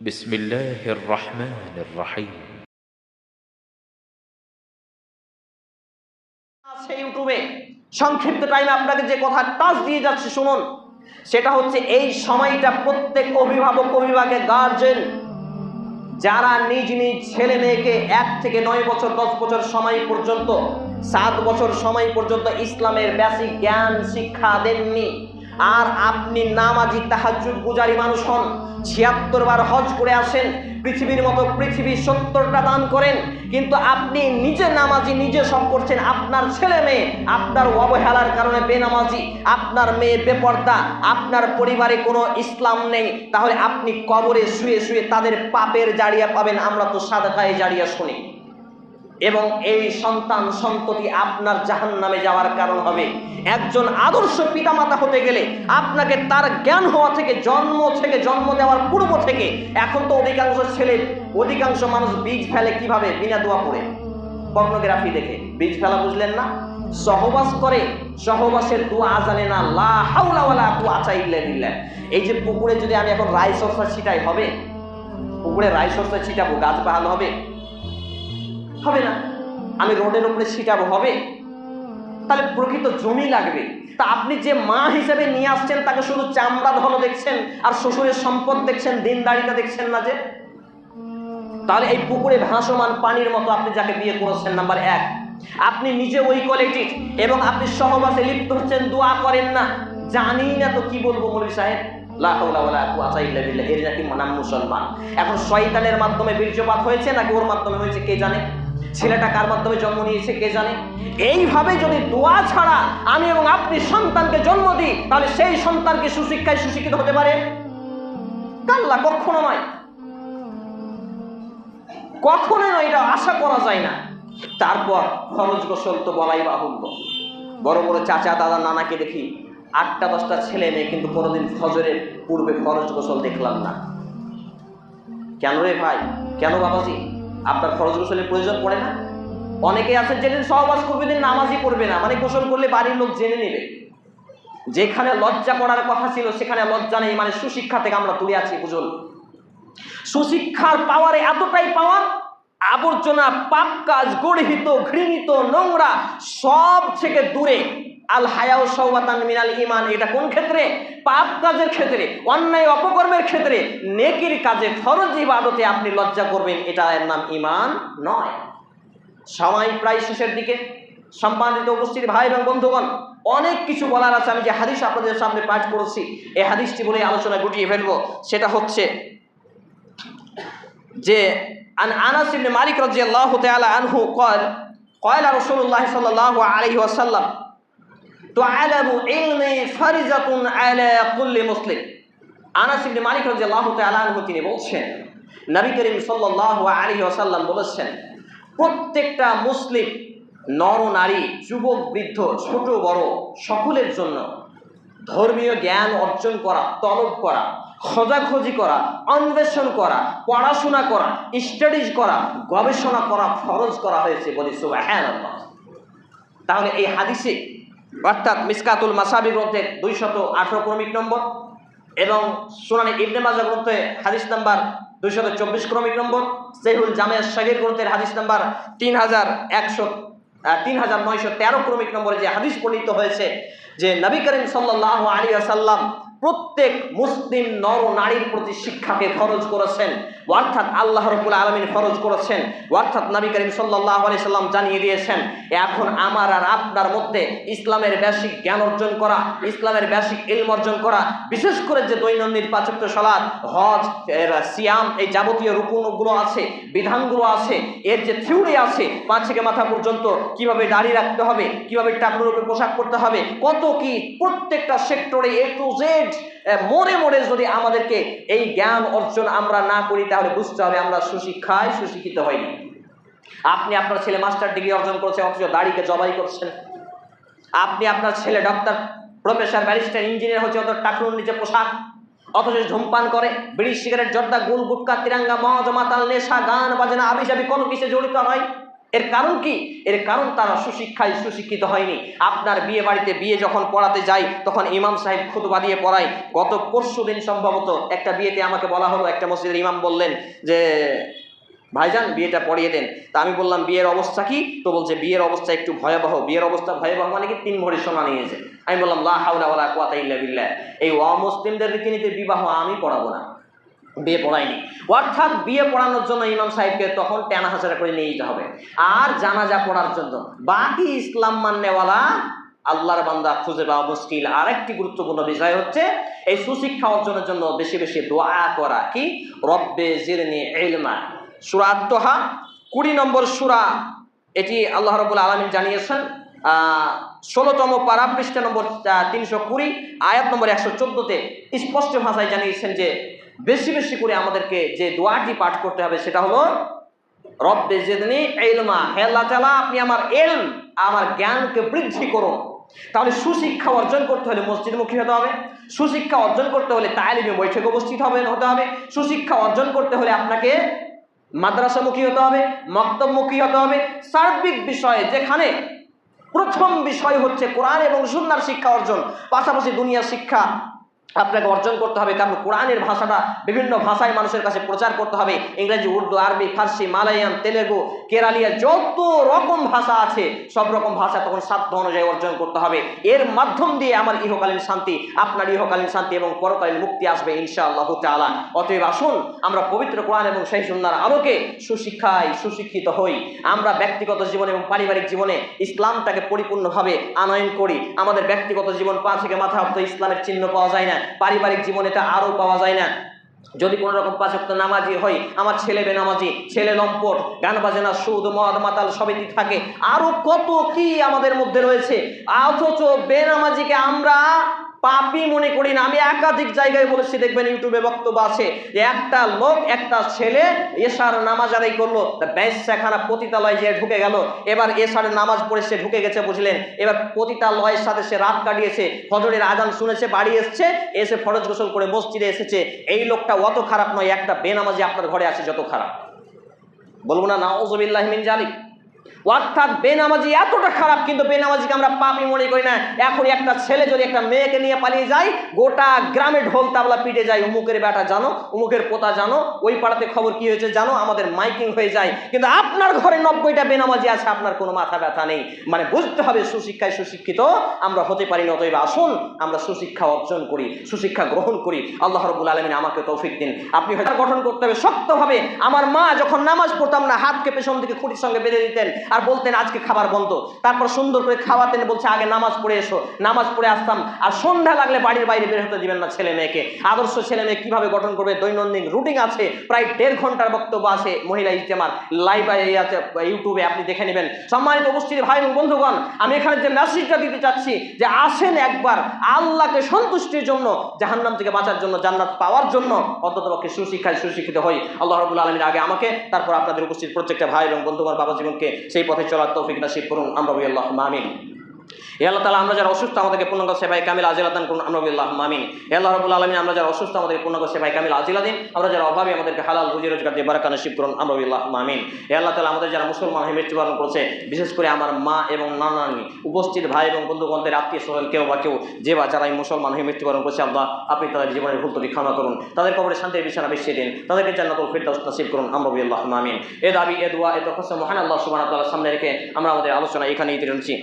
بسم الله الرحمن الرحيم আছে ইউটিউবে সংক্ষিপ্ত টাইমে আপনাকে যে কথা টাচ দিয়ে যাচ্ছে শুনুন সেটা হচ্ছে এই সময়টা প্রত্যেক অভিভাবক অভিভাবকের গার্জেন যারা নিজ নিজ ছেলে মেয়েকে এক থেকে নয় বছর দশ বছর সময় পর্যন্ত সাত বছর সময় পর্যন্ত ইসলামের বেসিক জ্ঞান শিক্ষা দেননি আর আপনি নামাজি তাহাজুদ গুজারি মানুষ হন। ছিয়াত্তর বার হজ করে আসেন, পৃথিবীর মতো পৃথিবী সত্তরটা দান করেন। কিন্তু আপনি নিজে নামাজি, নিজে সব করছেন। আপনার ছেলে মেয়ে, আপনার অবহেলার কারণে বেনামাজি, আপনার মেয়ে বেপর্দা, আপনার পরিবারে কোনো ইসলাম নেই। তাহলে আপনি কবরে শুয়ে শুয়ে তাদের পাপের জাড়িয়া পাবেন। আমরা তো সাদাকায় জারিয়া শুনি। এবং এই সন্তান সন্ততি আপনার জাহান নামে যাওয়ার কারণ হবে। একজন আদর্শ পিতামাতা হতে গেলে আপনাকে তার জ্ঞান হওয়া থেকে, জন্ম থেকে, জন্ম দেওয়ার পূর্ব থেকে এখন তো অধিকাংশ ছেলে, অধিকাংশ মানুষ বীজ ফেলে কীভাবে? বিনা দোয়া পড়ে। পর্নোগ্রাফি দেখে। বীজ ফেলা বুঝলেন না? সহবাস করে, সহবাসের দোয়া জানে না। লা হাওলা ওয়ালা কুওয়াতা ইল্লা বিল্লাহ। এই যে পুকুরে যদি আমি এখন রাই সরষা ছিটাই, হবে? পুকুরে রাই সরষা ছিটাবো, গাছ ভালো হবে? হবে না। আমি রোডের উপরে ছিটাবো হবে? তাহলে প্রকৃত জমি লাগবে। তা আপনি যে মা হিসেবে নিয়ে আসছেন, তাকে শুধু চামড়া ধন দেখছেন, আর শ্বশুরের সম্পদ দেখছেন, দিনদারিটা দেখছেন না যে? তাহলে এই পুকুরে ভাসমান পানির মতো আপনি যাকে বিয়ে করেছেন, নাম্বার এক। আপনি নিজে ওই কোয়ালিটির, এবং আপনি সহবাসে লিপ্ত হচ্ছেন, দোয়া করেন না। জানি না তো কি বলব, মৌলী সাহেব। এর নাকি নাম মুসলমান। এখন শয়তানের মাধ্যমে বীর্যপাত হয়েছে নাকি ওর মাধ্যমে হয়েছে, কে জানে? ছেলেটা কার মাধ্যমে জন্ম নিয়েছে কে জানে? এইভাবে যদি দোয়া ছাড়া আমি এবং আপনি সন্তানকে জন্ম দিই, তাহলে সেই সন্তানকে সুশিক্ষায় সুশিক্ষিত হতে পারে? কাল্লা, কখনো নয়। কখনোই নয়, এটা আশা করা যায় না। তারপর খরচ গোসল তো বলাই বাহুল্য। বড় বড় চাচা, দাদা, নানাকে দেখি আটটা, দশটা ছেলে মেয়ে কিন্তু কোনোদিন ফজরের পূর্বে খরচ গোসল দেখলাম না। কেন রে ভাই? কেন বাবাজি? আপনার খরচ গোসলের প্রয়োজন পড়ে না? অনেকে আছে যেদিন সহবাস করবে দিন নামাজই পড়বে না। মানে গোসল করলে বাড়ির লোক জেনে নেবে। যেখানে লজ্জা করার কথা ছিল, সেখানে লজ্জা নেই। মানে সুশিক্ষা থেকে আমরা তুলে আছি বুঝুন সুশিক্ষার পাওয়ারে এতটাই পাওয়ার আবর্জনা, পাপ কাজ, গর্হিত, ঘৃণিত, নোংরা, সব থেকে দূরে। আল হায়াও সৌবাতান মিনাল ইমান এটা কোন ক্ষেত্রে পাপ কাজের ক্ষেত্রে অন্যায় অপকর্মের ক্ষেত্রে নেকির কাজে ফরজ ইবাদতে আপনি লজ্জা করবেন এটা এর নাম ইমান নয় সময় প্রায় শেষের দিকে সম্মানিত উপস্থিত ভাই এবং বন্ধুগণ অনেক কিছু বলার আছে আমি যে হাদিস আপনাদের সামনে পাঠ করেছি এই হাদিসটি বলে আলোচনা গুটিয়ে ফেলবো সেটা হচ্ছে যে عن انس بن مالك رضي الله تعالى عنه قال قال رسول الله صلى الله عليه وسلم তো মুসলিম। তিনি বলছেন, নবী করিম সাল্লাল্লাহু বলেছেন, প্রত্যেকটা মুসলিম নর, নারী, যুবক, বৃদ্ধ, ছোট, বড়, সকলের জন্য ধর্মীয় জ্ঞান অর্জন করা, তলব করা, খোঁজাখোঁজি করা, অন্বেষণ করা, পড়াশোনা করা, স্টাডিজ করা, গবেষণা করা, ফরজ করা হয়েছে বলি সুবাহ তাহলে এই হাদিসে অর্থাৎ মিসকাতুল মাসাবি গ্রন্থের দুইশত আঠারো ক্রমিক নম্বর এবং সোনানি ইবনে মাজা গ্রন্থে হাদিস নাম্বার দুইশত চব্বিশ ক্রমিক নম্বর সেহুল জামিয়া শাহির গ্রন্থের হাদিস নাম্বার তিন হাজার একশো তিন হাজার নয়শো তেরো ক্রমিক নম্বরে যে হাদিস বর্ণিত হয়েছে যে নবী করিম সাল্লাহ আলী আসাল্লাম প্রত্যেক মুসলিম নর নারীর প্রতি শিক্ষাকে খরচ করেছেন। অর্থাৎ আল্লাহ রবুল আলমিন খরচ করেছেন। অর্থাৎ নবী করিম সাল্লাহ আলি সাল্লাম জানিয়ে দিয়েছেন এখন আমার আর আপনার মধ্যে ইসলামের বেসিক জ্ঞান অর্জন করা, ইসলামের বেসিক ইলম অর্জন করা, বিশেষ করে যে দৈনন্দিন পাচক্য সলাদ হজ সিয়াম, এই যাবতীয় রূপগুলো আছে, বিধানগুলো আছে, এর যে থিওরি আছে, পা থেকে মাথা পর্যন্ত কীভাবে দাড়ি রাখতে হবে, কীভাবে টাকুর উপরে পোশাক পরতে হবে, কত কি প্রত্যেকটা সেক্টরে এ টু জেড মোড়ে মোড়ে যদি আমাদেরকে এই জ্ঞান অর্জন আমরা না করি, তাহলে বুঝতে হবে আমরা সুশিক্ষায় সুশিক্ষিত হইনি। আপনি আপনার ছেলে মাস্টার ডিগ্রি অর্জন করেছেন, অথচ দাড়িকে জবাই করছেন। আপনি আপনার ছেলে ডক্টর প্রফেসর ব্যারিস্টার ইঞ্জিনিয়ার হচ্ছে অত টাকুর নিচে পোশাক, অথচ ধূমপান করে, বিড়ি, সিগারেট, জর্দা, গুল, গুটকা, তিরাঙ্গা মজ মাতাল, নেশা, গান, বাজনা আবিসাবি কোনো কিছু জড়িত হয় এর কারণ কি? এর কারণ তারা সুশিক্ষায় সুশিক্ষিত হয়নি। আপনার বিয়ে বাড়িতে বিয়ে যখন পড়াতে যাই তখন ইমাম সাহেব খুতবা দিয়ে পড়ায়। গত পরশু দিন সম্ভবত একটা বিয়েতে আমাকে বলা হলো, একটা মসজিদের ইমাম বললেন যে, ভাইজান, বিয়েটা পড়িয়ে দেন। তা আমি বললাম, বিয়ের অবস্থা কি? তো বলছে, বিয়ের অবস্থা একটু ভয়াবহ। বিয়ের অবস্থা ভয়াবহ মানে কি? তিন ভরি সোনা নিয়েছে আমি বললাম, লা হাওলা ওয়ালা কুওয়াতা ইল্লা বিল্লাহ। এই অমুসলিমদের রীতিনীতি বিবাহ আমি পড়াবো না। বিয়ে পড়ায়নি। অর্থাৎ বিয়ে পড়ানোর জন্য ইমাম সাহেবকে তখন টেনা হাজারা করে নিয়ে যেতে হবে। আর জানাজা পড়ার জন্য। বাকি ইসলাম মান্যওয়ালা আল্লাহর বান্দা খুঁজে পাওয়া মুশকিল। আরেকটি গুরুত্বপূর্ণ বিষয় হচ্ছে, এই সুশিক্ষা অর্জনের জন্য বেশি বেশি দোয়া করা। কি? রব্বে জিরনি ইলমা। সুরা আত্মহা কুড়ি নম্বর সুরা। এটি আল্লাহ রবুল আলমিন জানিয়েছেন ষোলোতম পারা পৃষ্ঠা নম্বর তিনশো কুড়ি, আয়াত নম্বর একশো চোদ্দোতে স্পষ্ট ভাষায় জানিয়েছেন যে বেশি বেশি করে আমাদেরকে যে দোয়াটি পাঠ করতে হবে সেটা হলো, রব্বে জেদনি এলমা হে আল্লাহ আপনি আমার এলম আমার জ্ঞানকে বৃদ্ধি করুন। তাহলে সুশিক্ষা অর্জন করতে হলে মসজিদমুখী হতে হবে, সুশিক্ষা অর্জন করতে হলে তালিমে বৈঠকে উপস্থিত হবে, হতে হবে। সুশিক্ষা অর্জন করতে হলে আপনাকে মাদ্রাসামুখী হতে হবে মক্তবমুখী হতে হবে। সার্বিক বিষয়ে যেখানে প্রথম বিষয় হচ্ছে কোরআন এবং সুন্নার শিক্ষা অর্জন, পাশাপাশি দুনিয়া শিক্ষা আপনাকে অর্জন করতে হবে, কারণ কোরআনের ভাষাটা বিভিন্ন ভাষায় মানুষের কাছে প্রচার করতে হবে। ইংরেজি, উর্দু, আরবি, ফার্সি মালায়াম তেলেগু, কেরালিয়া, যত রকম ভাষা আছে, সব রকম ভাষা তখন সাধ্য অনুযায়ী অর্জন করতে হবে। এর মাধ্যম দিয়ে আমার ইহকালীন শান্তি, আপনার ইহকালীন শান্তি এবং পরকালীন মুক্তি আসবে ইনশা আল্লাহ তালা অতএব আসুন, আমরা পবিত্র কোরআন এবং সেই সুন্নার আলোকে সুশিক্ষায় সুশিক্ষিত হই। আমরা ব্যক্তিগত জীবন এবং পারিবারিক জীবনে ইসলামটাকে পরিপূর্ণভাবে আনয়ন করি। আমাদের ব্যক্তিগত জীবন পা থেকে মাথা অব্দ ইসলামের চিহ্ন পাওয়া যায় না। পারিবারিক জীবনে এটা আরও পাওয়া যায় না। যদি কোনো রকম পাঁচক্ত নামাজি হয়, আমার ছেলে বেনামাজি, ছেলে লম্পট, গান বাজনা, সুদ, মদ, মাতাল সবই থাকে। আরও কত কি আমাদের মধ্যে রয়েছে? অথচ বেনামাজিকে আমরা পাপি মনে করি না। আমি একাধিক জায়গায় বলেছি, দেখবেন ইউটিউবে বক্তব্য আছে একটা লোক, একটা ছেলে এসার নামাজ আদায় করল ব্যাসাখানা পতিতালয় যে ঢুকে গেল। এবার এশার নামাজ পড়ে সে ঢুকে গেছে, বুঝলেন? এবার পতিতালয়ের সাথে সে রাত কাটিয়েছে, ফজরের আজান শুনেছে, বাড়ি এসছে, এসে ফরজ গোসল করে মসজিদে এসেছে। এই লোকটা অত খারাপ নয়, একটা বেনামাজি আপনার ঘরে আছে যত খারাপ। বলব না নাওজবিল্লাহ মিন জালিক। অর্থাৎ বেনামাজি এতটা খারাপ, কিন্তু বেনামাজিকে আমরা পাপি মনে করি না। এখন একটা ছেলে যদি একটা মেয়েকে নিয়ে পালিয়ে যায়, গোটা গ্রামে ঢোল তাবলা পিটে যায়। উমুকের বেটা জানো, উমুকের পোতা জানো, ওই পাড়াতে খবর কি হয়েছে জানো? আমাদের মাইকিং হয়ে যায়। কিন্তু আপনার ঘরে নব্বইটা বেনামাজি আছে, আপনার কোনো মাথা ব্যথা নেই। মানে বুঝতে হবে, সুশিক্ষায় সুশিক্ষিত আমরা হতে পারি না, অতএব আসুন, আমরা সুশিক্ষা অর্জন করি, সুশিক্ষা গ্রহণ করি। আল্লাহ রবুল আলমিন আমাকে তৌফিক দিন। আপনি হয়তো গঠন করতে হবে শক্তভাবে। আমার মা যখন নামাজ পড়তাম না, হাতকে পেছন দিকে খুঁটির সঙ্গে বেঁধে দিতেন। আর বলতেন, আজকে খাবার বন্ধ। তারপর সুন্দর করে খাওয়াতেন, বলছে, আগে নামাজ পড়ে এসো। নামাজ পড়ে আসতাম। আর সন্ধ্যা লাগলে বাড়ির বাইরে বের হতে দিবেন না ছেলে মেয়েকে। আদর্শ ছেলে মেয়ে কীভাবে গঠন করবে? দৈনন্দিন রুটিন আছে, প্রায় দেড় ঘণ্টার বক্তব্য আছে মহিলা ইজতেমার। লাইভ আছে ইউটিউবে আপনি দেখে নেবেন। সম্মানিত উপস্থিতি, ভাই এবং বন্ধুগণ, আমি এখানে যে মেসেজটা দিতে চাচ্ছি, যে আসেন একবার আল্লাহকে সন্তুষ্টির জন্য, জাহান্নাম থেকে বাঁচার জন্য, জান্নাত পাওয়ার জন্য, অন্ততপক্ষে সুশিক্ষায় সুশিক্ষিত হই। আল্লাহ রবুল আলমীর আগে আমাকে, তারপর আপনাদের উপস্থিত প্রত্যেকটা ভাই এবং বন্ধুগণ, বাবা জীবনকে সেই পথে চলার তৌফিক নাসিব করুন। আমরা আল্লাহ মামিন এ আল্লাহ তালা আমরা যারা অসুস্থ, আমাদেরকে পূর্ণাঙ্গ সেবাই কামিল আজিলাদান করুন। আমরা বলি আল্লাহ মামিন এ আল্লাহ রবুল আলমিন আমরা যারা অসুস্থ, আমাদেরকে পূর্ণাঙ্গ সেবাই কামিল আজিলাদিন আমরা যারা অভাবে, আমাদেরকে হালাল, রুজি, রোজগার দিয়ে বারাকা নসিব করুন। আমরা বলি আল্লাহ মামিন এ আল্লাহ তালা আমাদের যারা মুসলমান হয়ে মৃত্যুবরণ করছে, বিশেষ করে আমার মা এবং নানানি উপস্থিত ভাই এবং বন্ধুগণদের, আত্মীয় স্বজন, কেউ বা কেউ, যে বা যারা এই মুসলমান হয়ে মৃত্যুবরণ করছে, আল্লাহ আপনি তাদের জীবনের ভুল ত্রুটি ক্ষমা করুন। তাদের কবরে শান্তির বিছানা বিছিয়ে দিন। তাদেরকে জান্নাতুল ফিরদাউস নসিব করুন। আমরা বলি মামিন এ দাবি, এ দোয়া, এ দরখাস্ত মহান আল্লাহ সুবহানাহু ওয়া সামনে রেখে আমরা আমাদের আলোচনা এখানেই টেনেছি